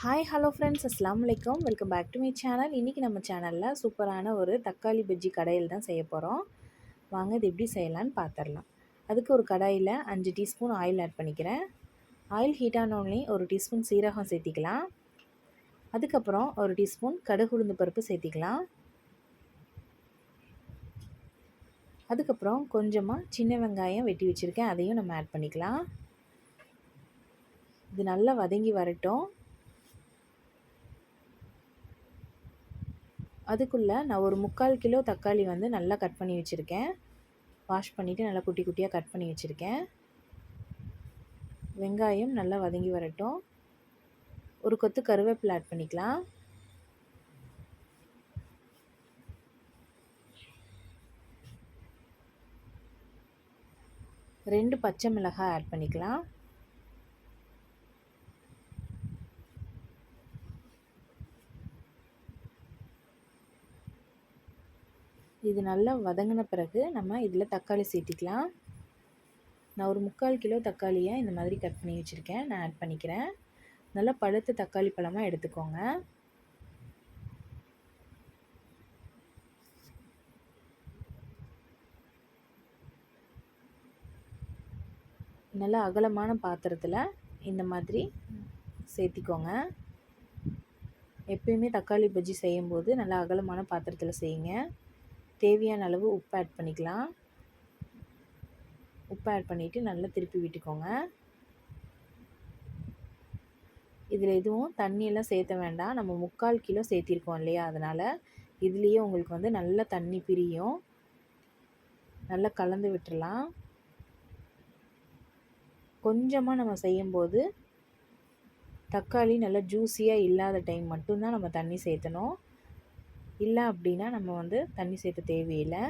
Hi hello friends அஸ்லாம் வலைக்கம் welcome back to my channel இன்றைக்கி நம்ம சேனலில் சூப்பரான ஒரு தக்காளி பஜ்ஜி கடையில் தான் செய்ய போகிறோம் வாங்க இது எப்படி செய்யலான்னு பார்த்துடலாம் அதுக்கு ஒரு கடாயில் அஞ்சு டீஸ்பூன் ஆயில் ஆட் பண்ணிக்கிறேன். ஆயில் ஹீட் ஆனோடனே ஒரு டீஸ்பூன் சீரகம் சேர்த்திக்கலாம். அதுக்கப்புறம் ஒரு டீஸ்பூன் கடுகு உளுந்து பருப்பு சேர்த்திக்கலாம். அதுக்கப்புறம் கொஞ்சமாக சின்ன வெங்காயம் வெட்டி வச்சுருக்கேன். அதையும் நம்ம ஆட் பண்ணிக்கலாம். இது நல்லா வதங்கி வரட்டும். அதுக்குள்ளே நான் ஒரு முக்கால் கிலோ தக்காளி வந்து நல்லா கட் பண்ணி வச்சுருக்கேன். வாஷ் பண்ணிவிட்டு நல்லா குட்டி குட்டியாக கட் பண்ணி வச்சுருக்கேன். வெங்காயம் நல்லா வதங்கி வரட்டும். ஒரு கொத்து கருவேப்பிலை ஆட் பண்ணிக்கலாம். ரெண்டு பச்சை மிளகாய் ஆட் பண்ணிக்கலாம். இது நல்லா வதங்கின பிறகு நம்ம இதில் தக்காளி சேர்த்திக்கலாம். நான் ஒரு முக்கால் கிலோ தக்காளியை இந்த மாதிரி கட் பண்ணி வச்சுருக்கேன். நான் ஆட் பண்ணிக்கிறேன். நல்லா பழுத்த தக்காளி பழமாக எடுத்துக்கோங்க. நல்லா அகலமான பாத்திரத்தில் இந்த மாதிரி சேர்த்திக்கோங்க. எப்பயுமே தக்காளி பஜ்ஜி செய்யும்போது நல்லா அகலமான பாத்திரத்தில் செய்யுங்க. தேவையான அளவு உப்பு ஆட் பண்ணிக்கலாம். உப்பு ஆட் பண்ணிவிட்டு நல்லா திருப்பி விட்டுக்கோங்க. இதில் எதுவும் தண்ணியெல்லாம் சேர்த்த வேண்டாம். நம்ம முக்கால் கிலோ சேர்த்திருக்கோம் இல்லையா? அதனால் இதுலேயே உங்களுக்கு வந்து நல்ல தண்ணி பிரியும். நல்லா கலந்து விட்டுடலாம் கொஞ்சமாக நம்ம செய்யும்போது தக்காளி நல்லா ஜூஸியாக இல்லாத டைம் மட்டும்தான் நம்ம தண்ணி சேர்த்தணும். இல்லை அப்படின்னா நம்ம வந்து தண்ணி சேர்த்த தேவையில்லை.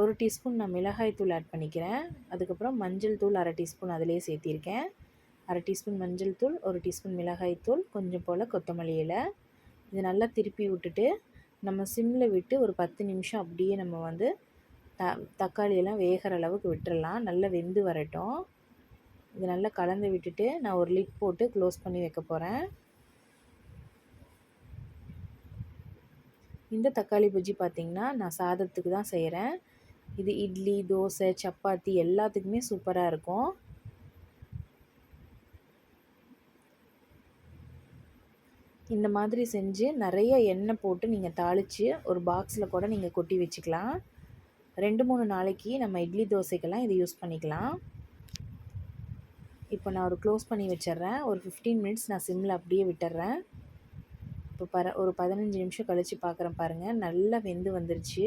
ஒரு டீஸ்பூன் நான் மிளகாய் தூள் ஆட் பண்ணிக்கிறேன். அதுக்கப்புறம் மஞ்சள் தூள் அரை டீஸ்பூன் அதிலே சேர்த்திருக்கேன். அரை டீஸ்பூன் மஞ்சள் தூள் ஒரு டீஸ்பூன் மிளகாய் தூள் கொஞ்சம் போல் கொத்தமல்லி இலை. இது நல்லா திருப்பி விட்டுட்டு நம்ம சிம்மில் விட்டு ஒரு பத்து நிமிஷம் அப்படியே நம்ம வந்து த தக்காளியெல்லாம் வேகிற அளவுக்கு விட்டுடலாம் நல்லா வெந்து வரட்டும். இது நல்லா கலந்து விட்டுட்டு நான் ஒரு லிட் போட்டு க்ளோஸ் பண்ணி வைக்க போகிறேன் இந்த தக்காளி பஜ்ஜி பார்த்திங்கன்னா நான் சாதத்துக்கு தான் செய்கிறேன் இது இட்லி தோசை சப்பாத்தி எல்லாத்துக்குமே சூப்பராக இருக்கும். இந்த மாதிரி செஞ்சு நிறைய எண்ணெய் போட்டு நீங்கள் தாளித்து ஒரு பாக்ஸில் கூட நீங்கள் கொட்டி வச்சுக்கலாம். ரெண்டு மூணு நாளைக்கு நம்ம இட்லி தோசைக்கெல்லாம் இதை யூஸ் பண்ணிக்கலாம். இப்போ நான் ஒரு க்ளோஸ் பண்ணி வச்சிட்றேன். ஒரு ஃபிஃப்டீன் மினிட்ஸ் நான் சிம்மில் அப்படியே விட்டுறேன் இப்போ பர ஒரு பதினஞ்சு நிமிஷம் கழித்து பார்க்குறேன் பாருங்கள் நல்லா வெந்து வந்துருச்சு.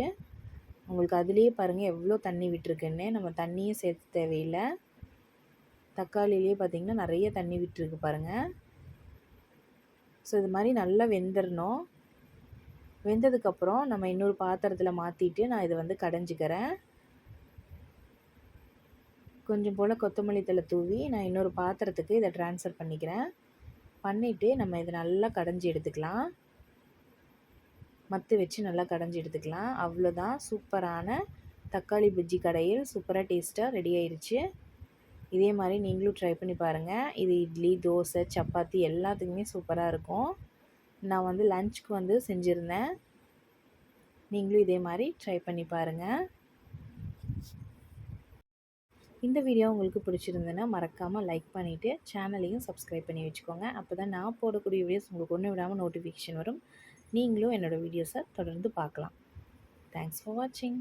உங்களுக்கு அதுலேயே பாருங்கள் எவ்வளோ தண்ணி விட்டுருக்குன்னு. நம்ம தண்ணியும் சேர்த்து தேவையில்லை. தக்காளிலேயே பார்த்திங்கன்னா நிறைய தண்ணி விட்டுருக்கு பாருங்கள் ஸோ இது மாதிரி நல்லா வெந்துடணும் வெந்ததுக்கப்புறம் நம்ம இன்னொரு பாத்திரத்தில் மாற்றிட்டு நான் இதை வந்து கடைஞ்சிக்கிறேன். கொஞ்சம் போல் கொத்தமல்லி தலை தூவி நான் இன்னொரு பாத்திரத்துக்கு இதை ட்ரான்ஸ்ஃபர் பண்ணிக்கிறேன். பண்ணிவிட்டு நம்ம இதை நல்லா கடைஞ்சி எடுத்துக்கலாம். மத்து வச்சு நல்லா கடைஞ்சி எடுத்துக்கலாம். அவ்வளோதான். சூப்பரான தக்காளி பஜ்ஜி கடையில் சூப்பராக டேஸ்ட்டாக ரெடி ஆயிடுச்சு இதே மாதிரி நீங்களும் ட்ரை பண்ணி பாருங்கள் இது இட்லி தோசை சப்பாத்தி எல்லாத்துக்குமே சூப்பராக இருக்கும். நான் வந்து லஞ்சுக்கு வந்து செஞ்சுருந்தேன். நீங்களும் இதே மாதிரி ட்ரை பண்ணி பாருங்கள் இந்த வீடியோ உங்களுக்கு பிடிச்சிருந்ததுன்னா மறக்காமல் லைக் பண்ணிவிட்டு சேனலையும் சப்ஸ்கிரைப் பண்ணி வச்சுக்கோங்க. அப்போ தான் நான் போடக்கூடிய வீடியோஸ் உங்களுக்கு ஒன்று விடாமல் நோட்டிஃபிகேஷன் வரும். நீங்களும் என்னோடய வீடியோஸை தொடர்ந்து பார்க்கலாம். தேங்க்ஸ் ஃபார் வாட்சிங்